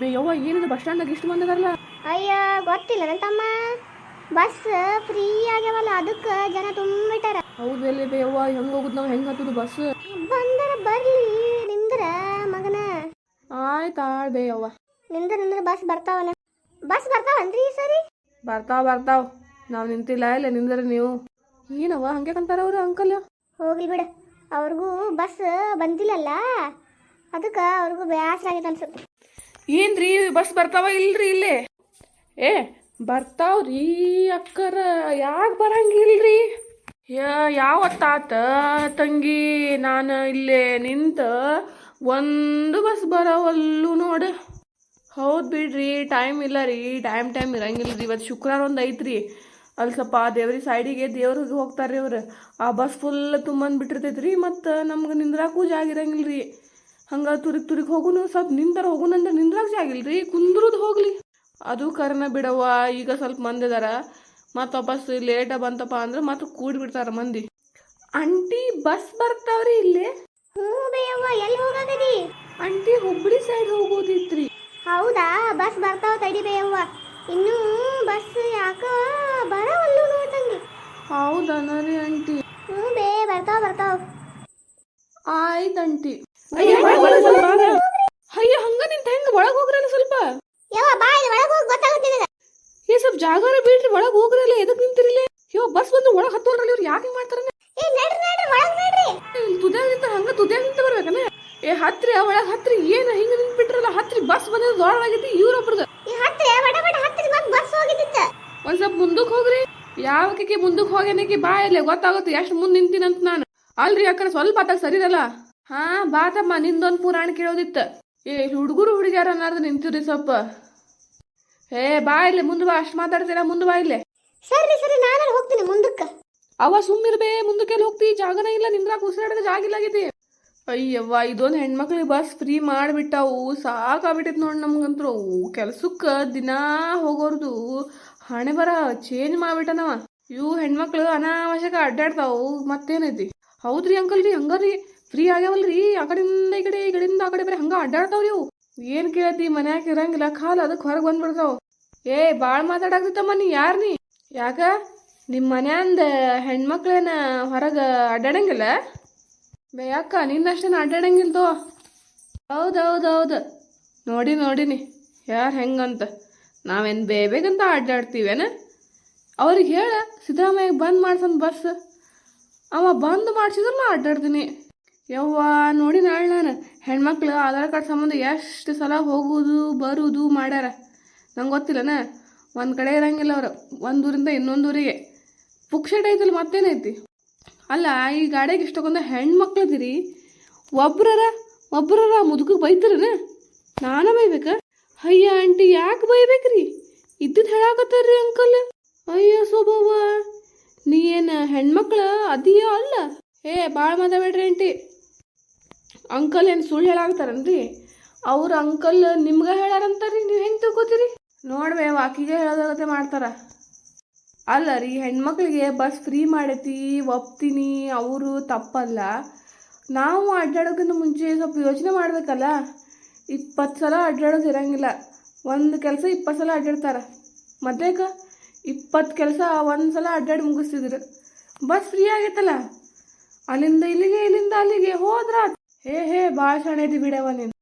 ಬೇ ಯವ್ವ ಏನಿದೆ ಬಸ್ ಸ್ಟ್ಯಾಂಡ್ನಾಗ ಇಷ್ಟು ಬಂದಿದಾರಲ್ಲ ಅಯ್ಯೋ ಗೊತ್ತಿಲ್ಲ ನನ್ನ ತಮ್ಮ. ಬಸ್ ಫ್ರೀ ಆಗ್ಯಾವಲ್ಲ ಅದಕ್ಕೆ ಜನ ತುಂಬಿಟ್ಟಾರ. ಹೌದು ಎಲ್ಲಿ ಬೇ ಯವ್ವ ಹೆಂಗೆ ಹೋಗುದು ನಾವು ಹೆಂಗೆ ಹತ್ತುದು ಬಸ್ ಬಂದರ ಬರ್ಲಿ ನಿಂದ್ರ ಮಗನ. ಆಯ್ತಾ ಬೇ ಯವ್ವ. ನಿಂದ್ರ ನಿಂದ್ರ ಬಸ್ ಬರ್ತಾವಲ್ಲ. ಬಸ್ ಬರ್ತಾವನ್ರಿ ಈ ಸರಿ? ಬರ್ತಾವ ಬರ್ತಾವ. ನಾವು ನಿಂತಿಲ್ಲ ಇಲ್ಲ ನಿಂದ್ರ ನೀವು? ಏನವ್ವ ಹಂಗೆ ಕಂತಾರ ಅವ್ರು ಅಂಕಲ್ ಹೋಗ್ಲಿ ಬಿಡು. ಅವ್ರಿಗೂ ಬಸ್ ಬಂದಿಲ್ಲಲ್ಲ? ಅದಕ್ಕೆ ಅವ್ರಿಗೂ ಬೇಸರ ಆಗೈತೆ ಅನ್ಸುತ್ತೆ. ಏನ್ರಿ, ಬಸ್ ಬರ್ತಾವ ಇಲ್ರಿ ಇಲ್ಲೇ? ಏ, ಬರ್ತಾವ್ರಿ ಅಕ್ಕರ ಯಾಕೆ ಬರಂಗಿಲ್ರಿ? ಯಾವತ್ತಾತ ತಂಗಿ, ನಾನು ಇಲ್ಲೇ ನಿಂತ ಒಂದು ಬಸ್ ಬರವಲ್ಲು ನೋಡ. ಹೌದು ಬಿಡ್ರಿ ಟೈಮ್ ಇಲ್ಲ ರೀ ಟೈಮ್ ಟೈಮ್ ಇರಂಗಿಲ್ಲ ರೀ ಇವತ್ತು ಶುಕ್ರವಾರ ಒಂದು ಐತ್ರಿ. ಅಲ್ಲಿ ಸ್ವಲ್ಪ ದೇವ್ರಿ ಸೈಡಿಗೆ ದೇವ್ರಿಗೆ ಹೋಗ್ತಾರೆ ಅವ್ರು. ಆ ಬಸ್ ಫುಲ್ ತುಂಬಂದು ಬಿಟ್ಟಿರ್ತೈತ್ರಿ, ಮತ್ತು ನಮ್ಗೆ ನಿಂದ್ರಾಕೂ ಜಾಗ ಇರಂಗಿಲ್ಲ ರೀ ಹಂಗೆ ತುರಿಗ್ ತುರಿಗ್ ಹೋಗುನು, ಸ್ವಲ್ಪ ನಿಂತಾರ ಹೋಗುನಂದ್ರೆ ಇಲ್ರಿ ಕುಂದ್ರದ್ ಹೋಗ್ಲಿ. ಅದು ಕರ್ನ ಬಿಡವ್ವ ಈಗ ಸ್ವಲ್ಪ ಮಂದಿ ಅದಾರ. ಮತ್ತು ವಾಪಸ್ ಲೇಟ ಬಂತಪ್ಪ ಅಂದ್ರೆ ಮತ್ತೆ ಕೂಡಿ ಬಿಡ್ತಾರ ಮಂದಿ. ಅಂಟಿ ಬಸ್ ಬರ್ತಾವ್ರಿ ಇಲ್ಲಿ? ಹ್ಞೂ ಬೇಯವ್ವ ಎಲ್ಲಿ ಹೋಗದಿ ಅಂಟಿ ಹುಬ್ಳಿ ಸೈಡ್ ಹೋಗೋದಿತ್ರಿ. ಹೌದಾ? ಬಸ್ ಬರ್ತಾವ ತಡಿ ಬೇಯವ್ವ ಇನ್ನೂ ಬಸ್ ಯಾಕ ಬರವಲ್ಲು ನೋಡ್ತಂಗಿ ಹೌದನರಿ ಅಂಟಿ ಹ್ಞೂ ಬೇ ಬರ್ತಾವ ಬರ್ತಾವ. ಆಯ್ತು ಅಂಟಿ ಅಯ್ಯ ಅಯ್ಯ ಹಂಗ ನಿಂತ ಹೆಂಗ ಒಳಗ್ ಹೋಗ್ರಲ್ಲ ಸ್ವಲ್ಪ ಯವ್ವ ಬಾ ಇಲ್ಲಿ ಒಳಗೆ ಹೋಗಿ ಗೊತ್ತಾಗುತ್ತೆ ಏ ಸ್ವಲ್ಪ ಜಾಗರ ಬಿಡ್ರಿ ಒಳಗ್ ಹೋಗ್ರಲ್ಲ ಎದಕ್ ನಿಂತಿರಿಲ್ಲ ಯೋ ಬಸ್ ಬಂದು ಒಳಗ್ ಹತ್ತೋಲ್ರಲ್ಲ ಇವ್ರು ಯಾಕೆ ಮಾಡ್ತಾರೆ ಏ ನಡ್ರಿ ನಡ್ರಿ ಒಳಗೆ ನಡ್ರಿ. ತುದ್ಯಾಗ ನಿಂತ ಹಂಗ ತುದ್ಯಾಗ ನಿಂತ ಬರ್ಬೇಕನ ಏ ಹತ್ರಿ ಒಳಗ್ ಹತ್ರಿ ಏನ ಹಿಂಗ ನಿಂತ್ ಬಿಟ್ರಲ್ಲ ಹತ್ರಿ ಬಸ್ ಬಂದಿದ್ದು ದೊಡ್ಡದಾಗೈತಿ ಇವ್ರೊಬ್ರದ ಈ ಹತ್ರಿ ಬಡ ಬಡ ಹತ್ರಿ ಮತ್ತೆ ಬಸ್ ಹೋಗಿದ್ದಿತ್ತ. ಒಂದ್ ಸ್ವಲ್ಪ ಮುಂದಕ್ಕೆ ಹೋಗ್ರಿ. ಯಾವಕ್ಕೆ ಮುಂದಕ್ಕೆ ಹೋಗೇನಕ್ಕೆ ಬಾ ಇಲ್ಲೇ ಗೊತ್ತಾಗುತ್ತೆ ಎಷ್ಟು ಮುಂದೆ ನಿಂತಿನಂತ ನಾನು. ಅಲ್ರಿ ಯಾಕಂದ್ರೆ ಸ್ವಲ್ಪ ಆತಾಗ ಸರಿರಲ್ಲ ಹಾ ಬಾತಮ್ಮ ನಿಂದೊಂದು ಪುರಾಣ ಕೇಳೋದಿತ್ತ. ಏ ಹುಡುಗರು ಹುಡುಗಿಯಾರ ಅನ್ನಾರ್ದು ನಿಂತಿವ್ರಿ ಸ್ವಲ್ಪ. ಏ ಬಾ ಇಲ್ಲಿ ಮುಂದೆ ಬಾ ಅಷ್ಟು ಮಾತಾಡ್ತೀರಾ? ಮುಂದೆ ಬಾ ಇಲ್ಲೇ ಸರಿ ಸರಿ ನಾನು ಹೋಗ್ತೀನಿ ಮುಂದಕ್ಕ. ಅವ ಸುಮ್ಮಿರ್ಬೇ ಮುಂದಕ್ಕೆ ಹೋಗ್ತಿ? ಜಾಗನೇ ಇಲ್ಲ ನಿಂದ್ರಾಕ ಉಸಿರಾಡದ ಜಾಗ ಇಲ್ಲಾಗೈತಿ ಅಯ್ಯವ್ವ ಇದೊಂದು ಹೆಣ್ಮಕ್ಳಿಗೆ ಬಸ್ ಫ್ರೀ ಮಾಡಿಬಿಟ್ಟಾವು ಸಾಕಾಗ್ಬಿಟ್ಟೈತೆ ನೋಡಿ ನಮ್ಗಂತೂ ಕೆಲ್ಸಕ್ಕೆ ದಿನಾ ಹೋಗೋರ್ದು. ಹಣೆ ಬರ ಚೇಂಜ್ ಮಾಡ್ಬಿಟ್ಟನವ ಇವು ಹೆಣ್ಮಕ್ಳು ಅನಾವಶ್ಯಕ ಅಡ್ಡಾಡ್ತಾವು ಮತ್ತೇನೈತಿ? ಹೌದ್ರಿ ಅಂಕಲ್ ರೀ ಹಂಗಾರಿ ಫ್ರೀ ಆಗ್ಯಾವಲ್ರಿ ಆ ಕಡೆಯಿಂದ ಈ ಕಡೆ ಈ ಕಡೆಯಿಂದ ಆ ಕಡೆ ಬರೀ ಹಂಗ ಅಡ್ಡಾಡ್ತಾವ್ರಿ ಅವು ಏನ್ ಕೇಳತಿ ಮನ್ಯಾಗ ಇರಂಗಿಲ್ಲ, ಕಾಲು ಅದಕ್ಕೆ ಹೊರಗೆ ಬಂದ್ಬಿಡ್ತಾವ. ಏ ಭಾಳ ಮಾತಾಡಾಕತ್ತಮ್ಮ ನೀ, ಯಾರ್ ನೀ? ಯಾಕ? ನಿಮ್ಮ ಮನ್ಯಾಂದ ಹೆಣ್ಮಕ್ಳೇನ ಹೊರಗೆ ಅಡ್ಡಾಡಂಗಿಲ್ಲ? ಬೇಯಕ್ಕ ನಿನ್ನಷ್ಟೇನ ಅಡ್ಡಾಡಂಗಿಲ್ದೋ ಹೌದೌದೌದು. ನೋಡಿ, ನೋಡಿನಿ. ಯಾರು ಹೆಂಗಂತ. ನಾವೇನು ಬೇಬೇಕಂತ ಅಡ್ಡಾಡ್ತೀವೇನ? ಅವ್ರಿಗೆ ಹೇಳ ಸಿದ್ದರಾಮಯ್ಯ ಬಂದ್ ಮಾಡ್ಸನ್ ಬಸ್. ಅವ ಬಂದ್ ಮಾಡ್ಸಿದ್ರು ನಾ ಅಡ್ಡಾಡ್ತೀನಿ. ಯವ್ವ, ನೋಡಿ ನಾಳೆ ನಾನು. ಹೆಣ್ಮಕ್ಳು ಆಧಾರ್ ಕಾರ್ಡ್ ಸಂಬಂಧ ಎಷ್ಟು ಸಲ ಹೋಗುವುದು ಬರುವುದು ಮಾಡ್ಯಾರ. ನಂಗೆ ಗೊತ್ತಿಲ್ಲನ? ಒಂದು ಕಡೆ ಇರಂಗಿಲ್ಲ ಅವ್ರು. ಒಂದೂರಿಂದ ಇನ್ನೊಂದೂರಿಗೆ. ಪುಕ್ಷಟ್ ಐತಲ್ಲ ಮತ್ತೇನೈತಿ ಅಲ್ಲ, ಈ ಗಾಡಿಯಾಗ ಇಷ್ಟಕ್ಕೊಂದು ಹೆಣ್ಮಕ್ಳದಿರಿ ಒಬ್ರರ ಒಬ್ರರ ಮುದುಕಿಗೆ ಬೈತಾರನ? ನಾನು ಬೈಬೇಕ? ಅಯ್ಯ, ಆಂಟಿ, ಯಾಕೆ ಬೈಬೇಕ್ರಿ? ಇದ್ದಿದ್ದು ಹೇಳಾಕತ್ತಾರ್ರಿ ಅಂಕಲ್. ಅಯ್ಯೋ ಸ್ವಭಾವ ನೀ ಏನು ಹೆಣ್ಮಕ್ಳು ಅದಿಯೋ ಅಲ್ಲ? ಏ ಭಾಳ ಮಾತಾಡ್ಬೇಡ್ರಿ, ಆಂಟಿ. ಅಂಕಲ್ ಏನು ಸುಳ್ಳು ಹೇಳಾಗ್ತಾರನ್ರಿ ಅವ್ರ ಅಂಕಲ್ ನಿಮ್ಗೆ ಹೇಳಾರಂತಾರ್ರಿ ನೀವು ಹೆಂಗೆ ತಿಳ್ಕೊತೀರಿ? ನೋಡ್ವೆ, ವಾಕಿಗೆ ಹೇಳೋದಾಗತ್ತೆ ಮಾಡ್ತಾರ. ಅಲ್ಲ ರೀ, ಹೆಣ್ಮಕ್ಳಿಗೆ ಬಸ್ ಫ್ರೀ ಮಾಡೈತಿ, ಒಪ್ತೀನಿ, ಅವರು ತಪ್ಪಲ್ಲ. ನಾವು ಅಡ್ಡಾಡೋಕ್ಕಿಂತ ಮುಂಚೆ ಸ್ವಲ್ಪ ಯೋಚನೆ ಮಾಡಬೇಕಲ್ಲ? ಇಪ್ಪತ್ತು ಸಲ ಅಡ್ಡಾಡೋದು ಇರಂಗಿಲ್ಲ. ಒಂದು ಕೆಲಸ ಇಪ್ಪತ್ತು ಸಲ ಅಡ್ಡಾಡ್ತಾರೆ. ಮೊದ್ಲೇಕ ಇಪ್ಪತ್ತು ಕೆಲಸ ಒಂದು ಸಲ ಅಡ್ಡಾಡಿ ಮುಗಿಸ್ತಿದ್ರು. Bus free ಆಗೈತಲ್ಲ? ಅಲ್ಲಿಂದ ಇಲ್ಲಿಗೆ, ಇಲ್ಲಿಂದ ಅಲ್ಲಿಗೆ ಹೋದ್ರ ಹೇ ಹೇ ಭಾಳ ಶಾಣೆ ಐತಿ ಬಿಡವ ನೀನು.